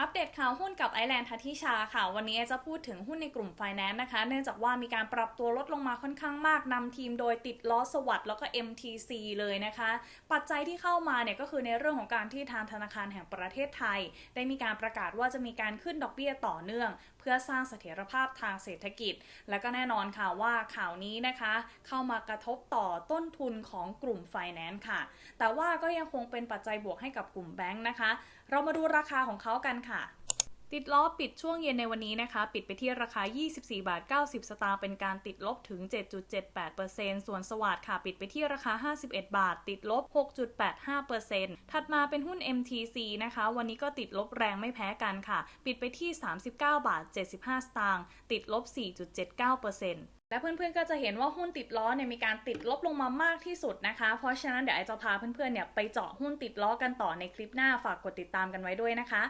อัปเดตข่าวหุ้นกับไอแลนด์ทัทิชาค่ะ วันนี้จะพูดถึงหุ้นในกลุ่มไฟแนนซ์นะคะ เนื่องจากว่ามีการปรับตัวลดลงมาค่อนข้างมากนำทีมโดยติดล้อสวัสด์แล้วก็ MTC เลยนะคะ ปัจจัยที่เข้ามาเนี่ยก็คือในเรื่องของการที่ทางธนาคารแห่งประเทศไทย ได้มีการประกาศว่าจะมีการขึ้นดอกเบี้ยต่อเนื่อง เพื่อสร้างเสถียรภาพทางเศรษฐกิจ และก็แน่นอนค่ะว่าข่าวนี้นะคะ เข้ามากระทบต่อต้นทุนของกลุ่มไฟแนนซ์ค่ะ แต่ว่าก็ยังคงเป็นปัจจัยบวกให้กับกลุ่มแบงค์นะคะ เรามาดูราคาของเขากันค่ะค่ะ ติดล้อปิดช่วงเย็นในวันนี้นะคะ ปิดไปที่ราคา 24 บาท 90 สตางค์เป็นการติดลบถึง 7.78%ส่วนสวัสด์ค่ะ ปิดไปที่ราคา 51 บาท ติดลบ 6.85%ถัดมาเป็นหุ้น MTC นะคะ วันนี้ก็ติดลบแรงไม่แพ้กันค่ะ ปิดไปที่ 39 บาท 75 สตางค์ติดลบ 4.79%และเพื่อนๆ ก็จะเห็นว่าหุ้นติดล้อเนี่ยมีการติดลบลงมามากที่สุดนะคะ เพราะฉะนั้นเดี๋ยวไอจะพาเพื่อนๆ เนี่ยไปเจาะหุ้นติดล้อกันต่อในคลิปหน้าฝากกดติดตามกันไว้ด้วยนะคะ